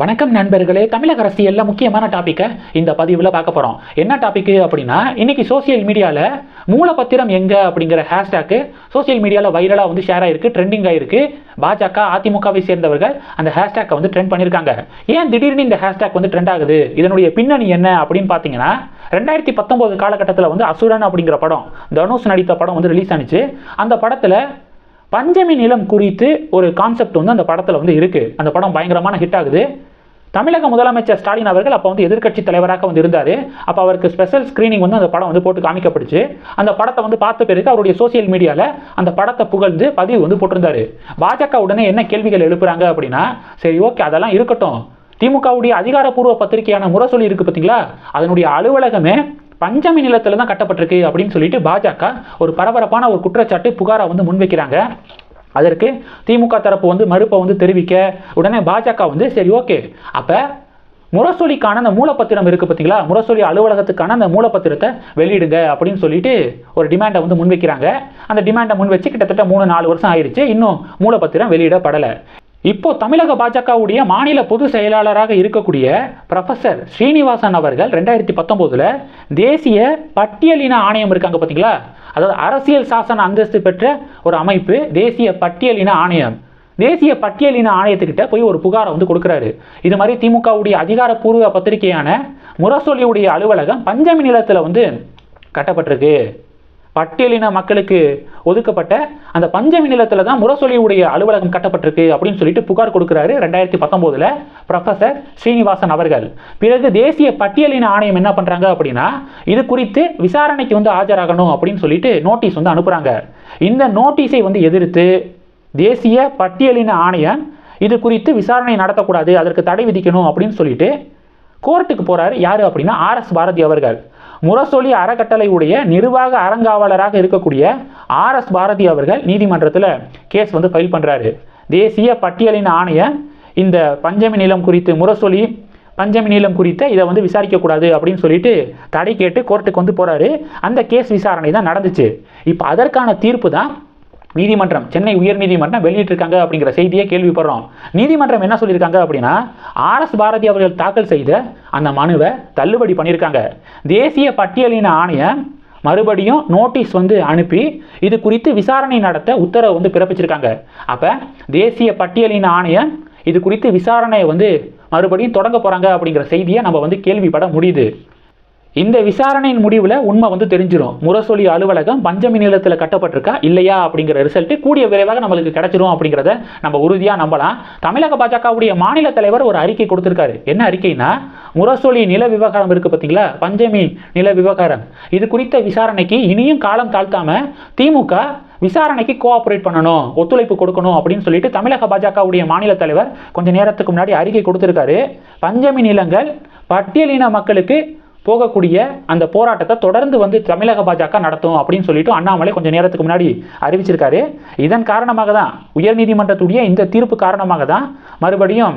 வணக்கம் நண்பர்களே. தமிழக அரசியலில் முக்கியமான டாப்பிக்கை இந்த பதிவில் பார்க்க போகிறோம் என்ன டாப்பிக்கு அப்படின்னா இன்னைக்கு சோஷியல் மீடியாவில் மூலப்பத்திரம் எங்கே அப்படிங்கிற ஹேஷ்டேக்கு சோஷியல் மீடியாவில் வைரலாக வந்து ஷேர் ஆயிருக்கு ட்ரெண்டிங் ஆயிருக்கு. பாஜக அதிமுகவை சேர்ந்தவர்கள் அந்த ஹேஷ்டேக்கை வந்து ட்ரெண்ட் பண்ணியிருக்காங்க ஏன் திடீர்னு இந்த ஹேஷ்டேக் வந்து ட்ரெண்ட் ஆகுது? இதனுடைய பின்னணி என்ன அப்படின்னு பார்த்தீங்கன்னா ரெண்டாயிரத்தி பத்தொம்போது காலகட்டத்தில் வந்து அசுரன் அப்படிங்கிற படம் தனுஷ் நடித்த படம் வந்து ரிலீஸ் ஆனிச்சு. அந்த படத்தில் பஞ்சமி நிலம் குறித்து ஒரு கான்செப்ட் வந்து அந்த படத்தில் வந்து இருக்குது அந்த படம் பயங்கரமான ஹிட் ஆகுது. தமிழக முதலமைச்சர் ஸ்டாலின் அவர்கள் அப்போ வந்து எதிர்க்கட்சி தலைவராக வந்து இருந்தார். அப்போ அவருக்கு ஸ்பெஷல் ஸ்க்ரீனிங் வந்து அந்த படம் வந்து போட்டு காமிக்கப்படுச்சு அந்த படத்தை வந்து பார்த்த பிறகு அவருடைய சோசியல் மீடியாவில் அந்த படத்தை புகழ்ந்து பதிவு வந்து போட்டிருந்தாரு. பாஜக உடனே என்ன கேள்விகள் எழுப்புறாங்க அப்படின்னா சரி ஓகே அதெல்லாம் இருக்கட்டும். திமுகவுடைய அதிகாரப்பூர்வ பத்திரிகையான முரசொலி இருக்குது பார்த்தீங்களா அதனுடைய அலுவலகமே பஞ்சமி நிலத்தில் தான் கட்டப்பட்டிருக்கு அப்படின்னு சொல்லிட்டு பாஜக ஒரு பரபரப்பான ஒரு குற்றச்சாட்டு புகாரை வந்து முன்வைக்கிறாங்க. அதற்கு திமுக தரப்பு வந்து மறுப்பை வந்து தெரிவிக்க உடனே பாஜக வந்து சரி ஓகே. அப்போ முரசொலிக்கான அந்த மூலப்பத்திரம் இருக்குது பார்த்தீங்களா முரசொலி அலுவலகத்துக்கான அந்த மூலப்பத்திரத்தை வெளியிடுங்க அப்படின்னு சொல்லிட்டு ஒரு டிமாண்டை வந்து முன்வைக்கிறாங்க. அந்த டிமாண்டை முன் வச்சு கிட்டத்தட்ட மூணு நாலு வருஷம் ஆயிடுச்சு இன்னும் மூலப்பத்திரம் வெளியிடப்படலை. இப்போ தமிழக பாஜகவுடைய மாநில பொதுச் செயலாளராக இருக்கக்கூடிய ப்ரொஃபசர் ஸ்ரீனிவாசன் அவர்கள் ரெண்டாயிரத்தி பத்தொம்போதில் தேசிய பட்டியலின ஆணையம் இருக்காங்க பார்த்தீங்களா? அதாவது அரசியல் சாசன அந்தஸ்து பெற்ற ஒரு அமைப்பு தேசிய பட்டியலின ஆணையம். தேசிய பட்டியலின ஆணையத்துக்கிட்ட போய் ஒரு புகாரை வந்து கொடுக்குறாரு. இது மாதிரி திமுகவுடைய அதிகாரப்பூர்வ பத்திரிகையான முரசொலியுடைய அலுவலகம் பஞ்சமி நிலத்தில் வந்து கட்டப்பட்டிருக்கு. பட்டியலின மக்களுக்கு ஒதுக்கப்பட்ட அந்த பஞ்சமி நிலத்தில் தான் முரசொலியுடைய அலுவலகம் கட்டப்பட்டிருக்கு அப்படின்னு சொல்லிட்டு புகார் கொடுக்குறாரு ரெண்டாயிரத்தி பத்தொம்போதில் ப்ரொஃபசர் ஸ்ரீனிவாசன் அவர்கள். பிறகு தேசிய பட்டியலின ஆணையம் என்ன பண்ணுறாங்க அப்படின்னா இது குறித்து விசாரணைக்கு வந்து ஆஜராகணும் அப்படின்னு சொல்லிட்டு நோட்டீஸ் வந்து அனுப்புகிறாங்க இந்த நோட்டீஸை வந்து எதிர்த்து தேசிய பட்டியலின ஆணையம் இது குறித்து விசாரணை நடத்தக்கூடாது அதற்கு தடை விதிக்கணும் அப்படின்னு சொல்லிட்டு கோர்ட்டுக்கு போகிறாரு யார் அப்படின்னா ஆர் எஸ் பாரதி அவர்கள். முரசொலி அறக்கட்டளையுடைய நிர்வாக அறங்காவலராக இருக்கக்கூடிய ஆர் எஸ் பாரதி அவர்கள் நீதிமன்றத்தில் கேஸ் வந்து ஃபைல் பண்ணுறாரு தேசிய பட்டியலின் ஆணையம் இந்த பஞ்சமி நிலம் குறித்து முரசொலி பஞ்சமி நீளம் குறித்த இதை வந்து விசாரிக்கக்கூடாது அப்படின்னு சொல்லிட்டு தடை கேட்டு கோர்ட்டுக்கு வந்து போகிறாரு அந்த கேஸ் விசாரணை தான் நடந்துச்சு. இப்போ அதற்கான தீர்ப்பு தான் நீதிமன்றம் சென்னை உயர்நீதிமன்றம் வெளியிட்டிருக்காங்க அப்படிங்கிற செய்தியை கேள்விப்படுறோம். நீதிமன்றம் என்ன சொல்லியிருக்காங்க அப்படின்னா ஆர் எஸ் பாரதி அவர்கள் தாக்கல் செய்த அந்த மனுவை தள்ளுபடி பண்ணியிருக்காங்க. தேசிய பட்டியலின ஆணையம் மறுபடியும் நோட்டீஸ் வந்து அனுப்பி இது குறித்து விசாரணை நடத்த உத்தரவு வந்து பிறப்பிச்சிருக்காங்க. அப்போ தேசிய பட்டியலின ஆணையம் இது குறித்து விசாரணையை வந்து மறுபடியும் தொடங்க போகிறாங்க அப்படிங்கிற செய்தியை நம்ம வந்து கேள்விப்பட முடியுது. இந்த விசாரணையின் முடிவில் உண்மை வந்து தெரிஞ்சிடும் முரசொலி அலுவலகம் பஞ்சமி நிலத்தில் கட்டப்பட்டிருக்கா? இல்லையா? அப்படிங்கிற ரிசல்ட் கூடிய விரைவாக நம்மளுக்கு கிடைச்சிரும் அப்படிங்கிறத நம்ம உறுதியாக நம்பலாம். தமிழக பாஜகவுடைய மாநில தலைவர் ஒரு அறிக்கை கொடுத்துருக்காரு. என்ன அறிக்கைனா முரசொலி நில விவகாரம் இருக்குது பார்த்தீங்களா பஞ்சமி நில விவகாரம். இது குறித்த விசாரணைக்கு இனியும் காலம் தாழ்த்தாம திமுக விசாரணைக்கு கோஆப்ரேட் பண்ணணும் ஒத்துழைப்பு கொடுக்கணும் அப்படின்னு சொல்லிட்டு தமிழக பாஜகவுடைய மாநில தலைவர் கொஞ்சம் நேரத்துக்கு முன்னாடி அறிக்கை கொடுத்துருக்காரு. பஞ்சமி நிலங்கள் பட்டியலின மக்களுக்கு போகக்கூடிய அந்த போராட்டத்தை தொடர்ந்து வந்து தமிழக பாஜக நடத்தும் அப்படின்னு சொல்லிட்டு அண்ணாமலை கொஞ்சம் நேரத்துக்கு முன்னாடி அறிவிச்சிருக்காரு. இதன் காரணமாக தான் உயர்நீதிமன்றத்துடைய இந்த தீர்ப்பு காரணமாக தான் மறுபடியும்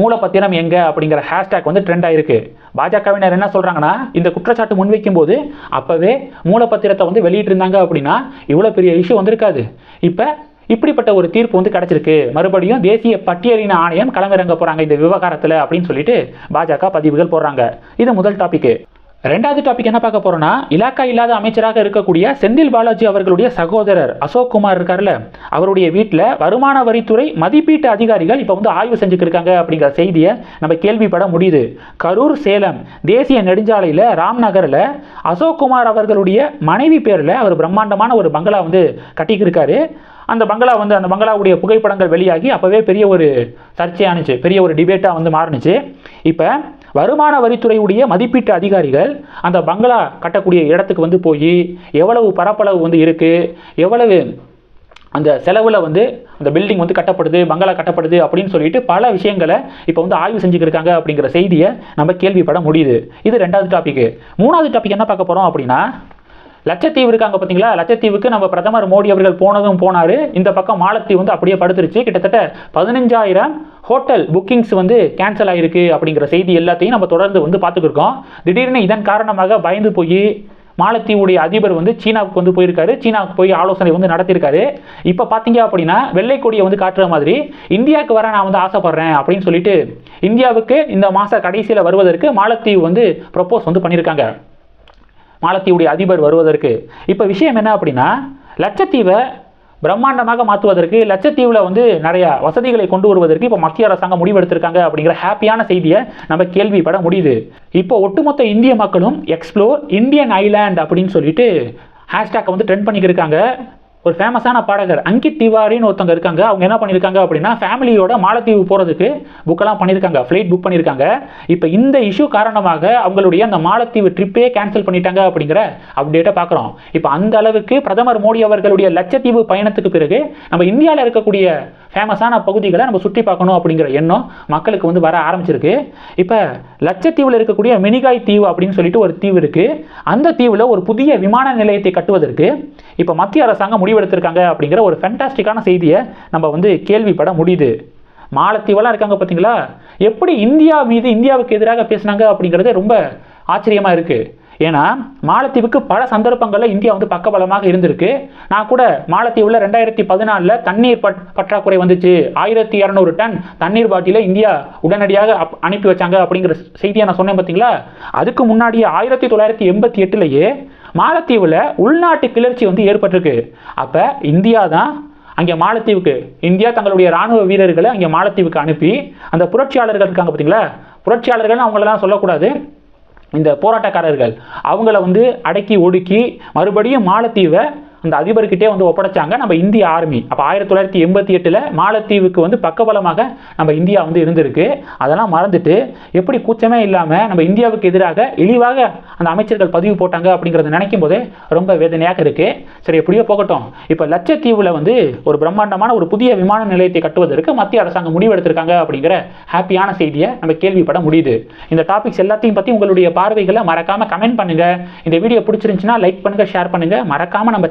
மூலப்பத்திரம் எங்க அப்படிங்கிற ஹேஷ்டேக் வந்து ட்ரெண்ட் ஆயிருக்கு. பாஜகவினர் என்ன சொல்கிறாங்கன்னா இந்த குற்றச்சாட்டு முன்வைக்கும் போது அப்போவே மூலப்பத்திரத்தை வந்து வெளியிட்டிருந்தாங்க அப்படின்னா இவ்வளோ பெரிய இஷ்யூ வந்திருக்காது. இப்போ இப்படிப்பட்ட ஒரு தீர்ப்பு வந்து கிடைச்சிருக்கு. மறுபடியும் தேசிய பட்டியலின ஆணையம் களமிறங்க போறாங்க இந்த விவகாரத்தில் அப்படின்னு சொல்லிட்டு பாஜக பதிவுகள் போடுறாங்க. இது முதல் டாபிக் ரெண்டாவது டாபிக் என்ன பார்க்க போறோம்னா இலாக்கா இல்லாத அமைச்சராக இருக்கக்கூடிய செந்தில் பாலாஜி அவர்களுடைய சகோதரர் அசோக் குமார் இருக்கார்ல அவருடைய வீட்டில் வருமான வரித்துறை மதிப்பீட்டு அதிகாரிகள் இப்போ வந்து ஆய்வு செஞ்சுட்டு இருக்காங்க அப்படிங்கிற செய்தியை நம்ம கேள்விப்பட முடியுது. கரூர் சேலம் தேசிய நெடுஞ்சாலையில் ராம்நகரில் அசோக் குமார் அவர்களுடைய மனைவி பேரில் அவர் பிரம்மாண்டமான ஒரு பங்களா வந்து கட்டிக்கிருக்காரு. அந்த பங்களா வந்து அந்த பங்களாவுடைய புகைப்படங்கள் வெளியாகி அப்போவே பெரிய ஒரு சர்ச்சையானுச்சு பெரிய ஒரு டிபேட்டாக வந்து மாறுனுச்சு. இப்போ வருமான வரித்துறையுடைய மதிப்பீட்டு அதிகாரிகள் அந்த பங்களா கட்டக்கூடிய இடத்துக்கு வந்து போய் எவ்வளவு பரப்பளவு வந்து இருக்குது எவ்வளவு அந்த செலவில் வந்து அந்த பில்டிங் வந்து கட்டப்படுது பங்களா கட்டப்படுது அப்படின்னு சொல்லிட்டு பல விஷயங்களை இப்போ வந்து ஆய்வு செஞ்சுக்கிருக்காங்க அப்படிங்கிற செய்தியை நம்ம கேள்விப்பட முடியுது. இது ரெண்டாவது டாபிக் மூணாவது டாபிக் என்ன பார்க்க போகிறோம் அப்படின்னா லட்சத்தீவு இருக்காங்க பார்த்தீங்களா லட்சத்தீவுக்கு நம்ம பிரதமர் மோடி அவர்கள் போனதும் போனார். இந்த பக்கம் மாலத்தீவு வந்து அப்படியே படுத்துருச்சு. கிட்டத்தட்ட பதினஞ்சாயிரம் ஹோட்டல் புக்கிங்ஸ் வந்து கேன்சல் ஆகிருக்கு அப்படிங்கிற செய்தி எல்லாத்தையும் நம்ம தொடர்ந்து வந்து பார்த்துக்கிருக்கோம். திடீர்னு இதன் காரணமாக பயந்து போய் மாலத்தீவுடைய அதிபர் வந்து சீனாவுக்கு வந்து போயிருக்காரு. சீனாவுக்கு போய் ஆலோசனை வந்து நடத்தியிருக்காரு. இப்போ பார்த்தீங்க அப்படின்னா வெள்ளை கொடியை வந்து காட்டுற மாதிரி இந்தியாவுக்கு வர நான் வந்து ஆசைப்படுறேன் அப்படின்னு சொல்லிட்டு இந்தியாவுக்கு இந்த மாத கடைசியில் வருவதற்கு மாலத்தீவு வந்து ப்ரப்போஸ் வந்து பண்ணியிருக்காங்க. மாலத்தீவுடைய அதிபர் வருவதற்கு. இப்போ விஷயம் என்ன அப்படின்னா லட்சத்தீவை பிரம்மாண்டமாக மாற்றுவதற்கு லட்சத்தீவில் வந்து நிறைய வசதிகளை கொண்டு வருவதற்கு இப்போ மத்திய அரசாங்கம் முடிவெடுத்திருக்காங்க அப்படிங்கிற ஹாப்பியான செய்தியை நம்ம கேள்விப்பட முடியுது. இப்போ ஒட்டுமொத்த இந்திய மக்களும் எக்ஸ்ப்ளோர் இந்தியன் ஐலாண்ட் அப்படின்னு சொல்லிட்டு ஹேஷ்டேக்கை வந்து ட்ரெண்ட் பண்ணிக்கிருக்காங்க ஒரு ஃபேமஸான பாடகர் அங்கித் திவாரின்னு ஒருத்தவங்க இருக்காங்க. அவங்க என்ன பண்ணியிருக்காங்க அப்படின்னா ஃபேமிலியோட மாலத்தீவு போகிறதுக்கு புக்கெல்லாம் பண்ணியிருக்காங்க ஃப்ளைட் புக் பண்ணியிருக்காங்க இப்போ இந்த இஷ்யூ காரணமாக அவங்களுடைய அந்த மாலத்தீவு ட்ரிப்பே கேன்சல் பண்ணிட்டாங்க அப்படிங்கிற அப்டேட்டை பார்க்குறோம். இப்போ அந்த அளவுக்கு பிரதமர் மோடி அவர்களுடைய லட்சத்தீவு பயணத்துக்கு பிறகு நம்ம இந்தியாவில் இருக்கக்கூடிய ஃபேமஸான பகுதிகளை நம்ம சுற்றி பார்க்கணும் அப்படிங்கிற எண்ணம் மக்களுக்கு வந்து வர ஆரம்பிச்சிருக்கு. இப்போ லட்சத்தீவில் இருக்கக்கூடிய மினிகாய் தீவு அப்படின்னு சொல்லிட்டு ஒரு தீவு இருக்குது அந்த தீவில் ஒரு புதிய விமான நிலையத்தை கட்டுவதற்கு இப்போ மத்திய அரசாங்கம் முடிவு முடிவெடுத்திருக்காங்க அப்படிங்கிற ஒரு ஃபென்டாஸ்டிக்கான செய்தியை நம்ம வந்து கேள்விப்பட முடியுது. மாலத்தீவெல்லாம் இருக்காங்க பார்த்தீங்களா? எப்படி இந்தியா மீது இந்தியாவுக்கு எதிராக பேசினாங்க அப்படிங்கிறது ரொம்ப ஆச்சரியமாக இருக்குது ஏன்னா மாலத்தீவுக்கு பல சந்தர்ப்பங்களில் இந்தியா வந்து பக்கபலமாக இருந்திருக்கு. நான் கூட மாலத்தீவில் ரெண்டாயிரத்தி பதினாலில் தண்ணீர் பட் பற்றாக்குறை வந்துச்சு. ஆயிரத்தி இரநூறு டன் தண்ணீர் பாட்டிலை இந்தியா உடனடியாக அப் அனுப்பி வச்சாங்க அப்படிங்கிற செய்தியை நான் சொன்னேன் பார்த்தீங்களா? அதுக்கு முன்னாடியே ஆயிரத்தி தொள்ளாயிரத்தி எண்பத்தி எட்டுலேயே மாலத்தீவில் உள்நாட்டு கிளர்ச்சி வந்து ஏற்பட்டிருக்கு. அப்போ இந்தியா தான் அங்கே மாலத்தீவுக்கு இந்தியா தங்களுடைய ராணுவ வீரர்களை அங்கே மாலத்தீவுக்கு அனுப்பி அந்த புரட்சியாளர்கள் இருக்காங்க பார்த்தீங்களா? புரட்சியாளர்கள் அவங்களெல்லாம் சொல்லக்கூடாது. இந்த போராட்டக்காரர்கள் அவங்கள வந்து அடக்கி ஒடுக்கி மறுபடியும் மாலத்தீவை அந்த அதிபர்கிட்டே வந்து ஒப்படைச்சாங்க. நம்ம இந்திய ஆர்மி. அப்போ ஆயிரத்தி தொள்ளாயிரத்தி எண்பத்தி எட்டில் மாலத்தீவுக்கு வந்து பக்கபலமாக நம்ம இந்தியா வந்து இருந்திருக்கு. அதெல்லாம் மறந்துட்டு எப்படி கூச்சமே இல்லாமல் நம்ம இந்தியாவுக்கு எதிராக இழிவாக அந்த அமைச்சர்கள் பதிவு போட்டாங்க அப்படிங்கிறத நினைக்கும் போதே ரொம்ப வேதனையாக இருக்குது சரி எப்படியோ போகட்டும். இப்போ லட்சத்தீவில் வந்து ஒரு பிரம்மாண்டமான ஒரு புதிய விமான நிலையத்தை கட்டுவதற்கு மத்திய அரசாங்கம் முடிவெடுத்திருக்காங்க அப்படிங்கிற ஹாப்பியான செய்தியை நம்ம கேள்விப்பட முடியுது. இந்த டாபிக்ஸ் எல்லாத்தையும் பற்றி உங்களுடைய பார்வைகளை மறக்காமல் கமெண்ட் பண்ணுங்கள் இந்த வீடியோ பிடிச்சிருந்துச்சுன்னா லைக் பண்ணுங்கள் ஷேர் பண்ணுங்கள் மறக்காமல் நம்ம